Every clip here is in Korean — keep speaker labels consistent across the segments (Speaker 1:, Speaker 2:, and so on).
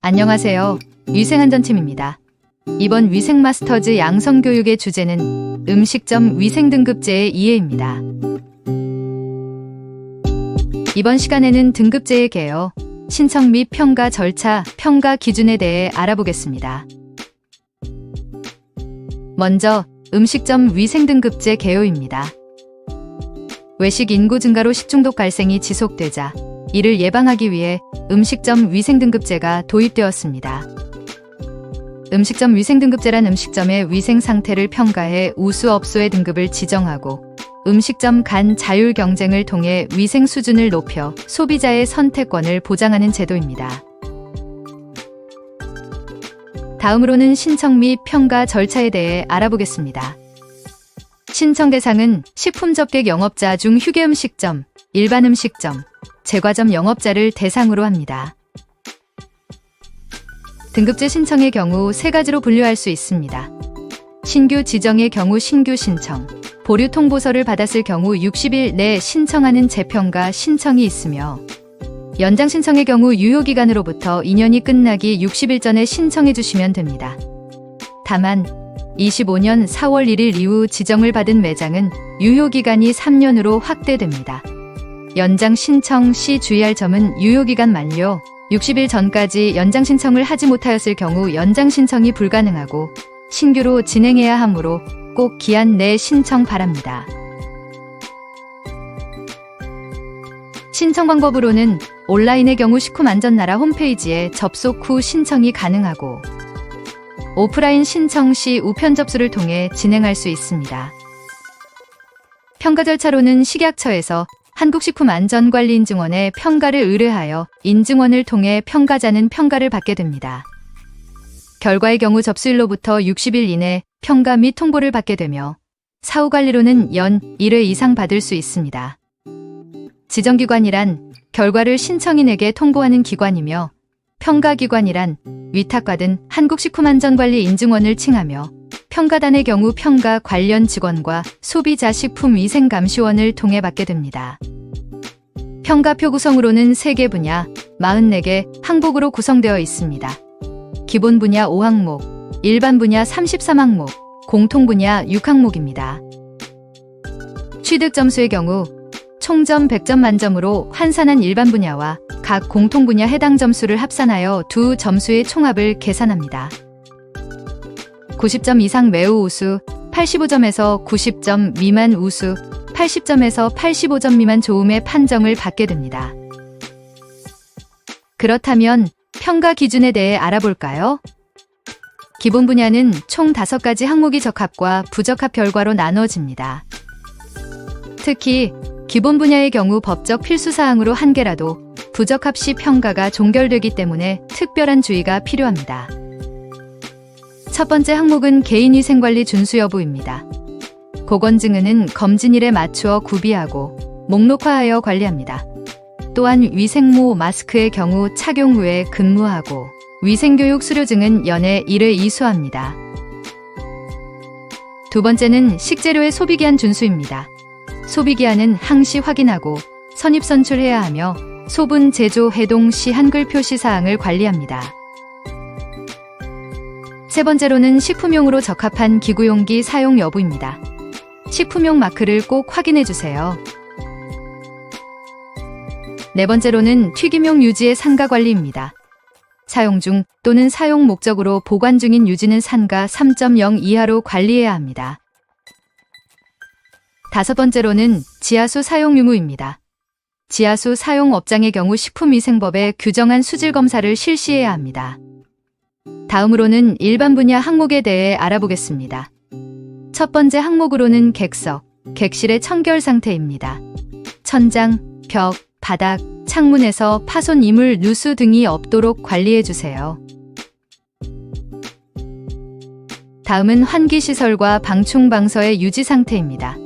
Speaker 1: 안녕하세요. 위생안전팀입니다. 이번 위생마스터즈 양성교육의 주제는 음식점 위생등급제의 이해입니다. 이번 시간에는 등급제의 개요, 신청 및 평가 절차, 평가 기준에 대해 알아보겠습니다. 먼저 음식점 위생등급제 개요입니다. 외식 인구 증가로 식중독 발생이 지속되자 이를 예방하기 위해 음식점 위생등급제가 도입되었습니다. 음식점 위생등급제란 음식점의 위생 상태를 평가해 우수업소의 등급을 지정하고 음식점 간 자율 경쟁을 통해 위생 수준을 높여 소비자의 선택권을 보장하는 제도입니다. 다음으로는 신청 및 평가 절차에 대해 알아보겠습니다. 신청 대상은 식품 접객 영업자 중 휴게 음식점, 일반 음식점, 제과점 영업자를 대상으로 합니다. 등급제 신청의 경우 세 가지로 분류할 수 있습니다. 신규 지정의 경우 신규 신청, 보류 통보서를 받았을 경우 60일 내 신청하는 재평가 신청이 있으며 연장 신청의 경우 유효 기간으로부터 2년이 끝나기 60일 전에 신청해 주시면 됩니다. 다만 25년 4월 1일 이후 지정을 받은 매장은 유효기간이 3년으로 확대됩니다. 연장 신청 시 주의할 점은 유효기간 만료 60일 전까지 연장 신청을 하지 못하였을 경우 연장 신청이 불가능하고 신규로 진행해야 하므로 꼭 기한 내 신청 바랍니다. 신청 방법으로는 온라인의 경우 식품안전나라 홈페이지에 접속 후 신청이 가능하고 오프라인 신청 시 우편 접수를 통해 진행할 수 있습니다. 평가 절차로는 식약처에서 한국식품안전관리인증원에 평가를 의뢰하여 인증원을 통해 평가자는 평가를 받게 됩니다. 결과의 경우 접수일로부터 60일 이내 평가 및 통보를 받게 되며 사후 관리로는 연 1회 이상 받을 수 있습니다. 지정기관이란 결과를 신청인에게 통보하는 기관이며 평가기관이란 위탁받은 한국식품안전관리 인증원을 칭하며 평가단의 경우 평가 관련 직원과 소비자 식품위생감시원을 통해 받게 됩니다. 평가표 구성으로는 3개 분야, 44개 항목으로 구성되어 있습니다. 기본 분야 5항목, 일반 분야 33항목, 공통 분야 6항목입니다. 취득 점수의 경우 총점 100점 만점으로 환산한 일반 분야와 각 공통 분야 해당 점수를 합산하여 두 점수의 총합을 계산합니다. 90점 이상 매우 우수, 85점에서 90점 미만 우수, 80점에서 85점 미만 좋음의 판정을 받게 됩니다. 그렇다면 평가 기준에 대해 알아볼까요? 기본 분야는 총 5가지 항목이 적합과 부적합 결과로 나눠집니다. 특히 기본 분야의 경우 법적 필수 사항으로 한 개라도 부적합 시 평가가 종결되기 때문에 특별한 주의가 필요합니다. 첫 번째 항목은 개인위생관리 준수 여부입니다. 보건증언은 검진일에 맞추어 구비하고 목록화하여 관리합니다. 또한 위생모 마스크의 경우 착용 후에 근무하고 위생교육 수료증은 연에 1회 이수합니다. 두 번째는 식재료의 소비기한 준수입니다. 소비기한은 항시 확인하고 선입 선출해야 하며 소분 제조 해동 시 한글 표시 사항을 관리합니다. 세 번째로는 식품용으로 적합한 기구용기 사용 여부입니다. 식품용 마크를 꼭 확인해 주세요. 네 번째로는 튀김용 유지의 상가 관리입니다. 사용 중 또는 사용 목적으로 보관 중인 유지는 상가 3.0 이하로 관리해야 합니다. 다섯 번째로는 지하수 사용 유무입니다. 지하수 사용 업장의 경우 식품위생법에 규정한 수질 검사를 실시해야 합니다. 다음으로는 일반 분야 항목에 대해 알아보겠습니다. 첫 번째 항목으로는 객석, 객실의 청결 상태입니다. 천장, 벽, 바닥, 창문에서 파손 이물, 누수 등이 없도록 관리해 주세요. 다음은 환기 시설과 방충 방서의 유지 상태입니다.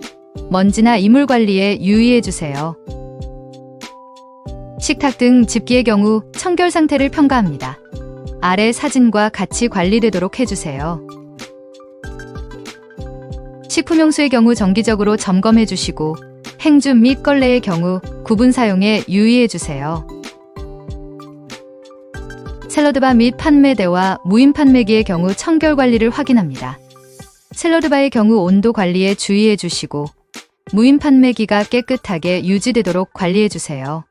Speaker 1: 먼지나 이물 관리에 유의해 주세요. 식탁 등 집기의 경우 청결 상태를 평가합니다. 아래 사진과 같이 관리되도록 해주세요. 식품용수의 경우 정기적으로 점검해 주시고 행주 및 걸레의 경우 구분 사용에 유의해 주세요. 샐러드바 및 판매대와 무인 판매기의 경우 청결 관리를 확인합니다. 샐러드바의 경우 온도 관리에 주의해 주시고 무인 판매기가 깨끗하게 유지되도록 관리해 주세요.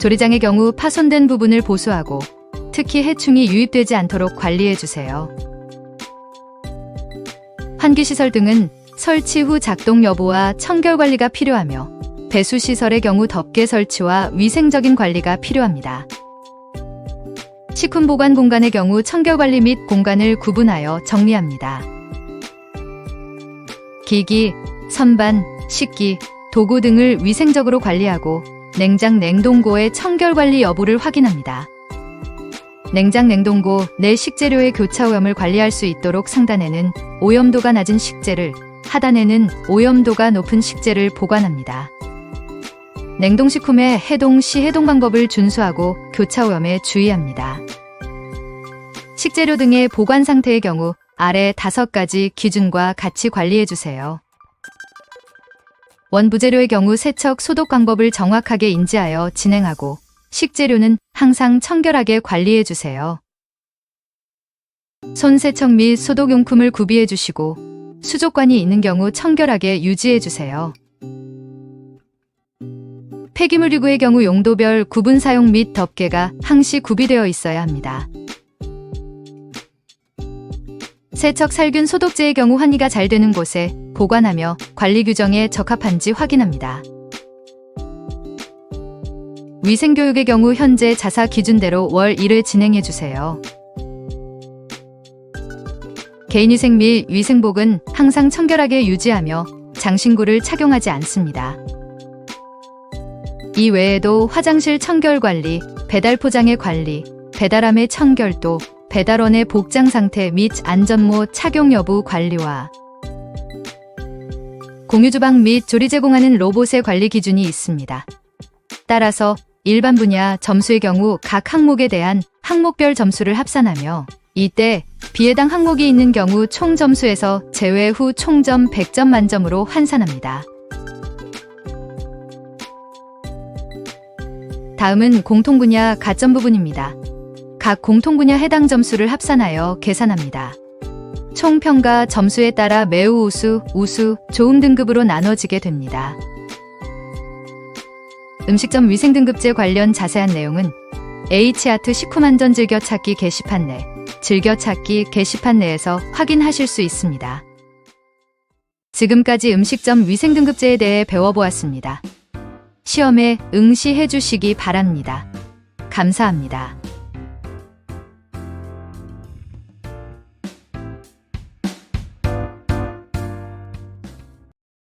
Speaker 1: 조리장의 경우 파손된 부분을 보수하고 특히 해충이 유입되지 않도록 관리해 주세요. 환기시설 등은 설치 후 작동 여부와 청결 관리가 필요하며 배수 시설의 경우 덮개 설치와 위생적인 관리가 필요합니다. 식품 보관 공간의 경우 청결 관리 및 공간을 구분하여 정리합니다. 기기, 선반, 식기, 도구 등을 위생적으로 관리하고 냉장 냉동고의 청결 관리 여부를 확인합니다. 냉장 냉동고 내 식재료의 교차 오염을 관리할 수 있도록 상단에는 오염도가 낮은 식재를, 하단에는 오염도가 높은 식재를 보관합니다. 냉동식품의 해동 시 해동 방법을 준수하고 교차 오염에 주의합니다. 식재료 등의 보관 상태의 경우 아래 다섯 가지 기준과 같이 관리해 주세요. 원부재료의 경우 세척 소독 방법을 정확하게 인지하여 진행하고 식재료는 항상 청결하게 관리해 주세요. 손 세척 및 소독용품을 구비해 주시고 수족관이 있는 경우 청결하게 유지해 주세요. 폐기물 유구의 경우 용도별 구분 사용 및 덮개가 항시 구비되어 있어야 합니다. 세척 살균 소독제의 경우 환기가 잘 되는 곳에 보관하며 관리 규정에 적합한지 확인합니다. 위생교육의 경우 현재 자사 기준대로 월 1회 진행해 주세요. 개인위생 및 위생복은 항상 청결하게 유지하며 장신구를 착용하지 않습니다. 이 외에도 화장실 청결 관리, 배달 포장의 관리, 배달함의 청결도, 배달원의 복장 상태 및 안전모 착용 여부 관리와 공유 주방 및 조리 제공하는 로봇의 관리 기준이 있습니다. 따라서 일반 분야 점수의 경우 각 항목에 대한 항목별 점수를 합산하며 이때 비해당 항목이 있는 경우 총 점수에서 제외 후 총점 100점 만점으로 환산합니다. 다음은 공통 분야 가점 부분입니다. 각 공통 분야 해당 점수를 합산하여 계산합니다. 총 평가 점수에 따라 매우 우수, 우수, 좋음 등급으로 나눠지게 됩니다. 음식점 위생 등급제 관련 자세한 내용은 H아트 식품안전 즐겨찾기 게시판 내 즐겨찾기 게시판 내에서 확인하실 수 있습니다. 지금까지 음식점 위생 등급제에 대해 배워보았습니다. 시험에 응시해 주시기 바랍니다. 감사합니다.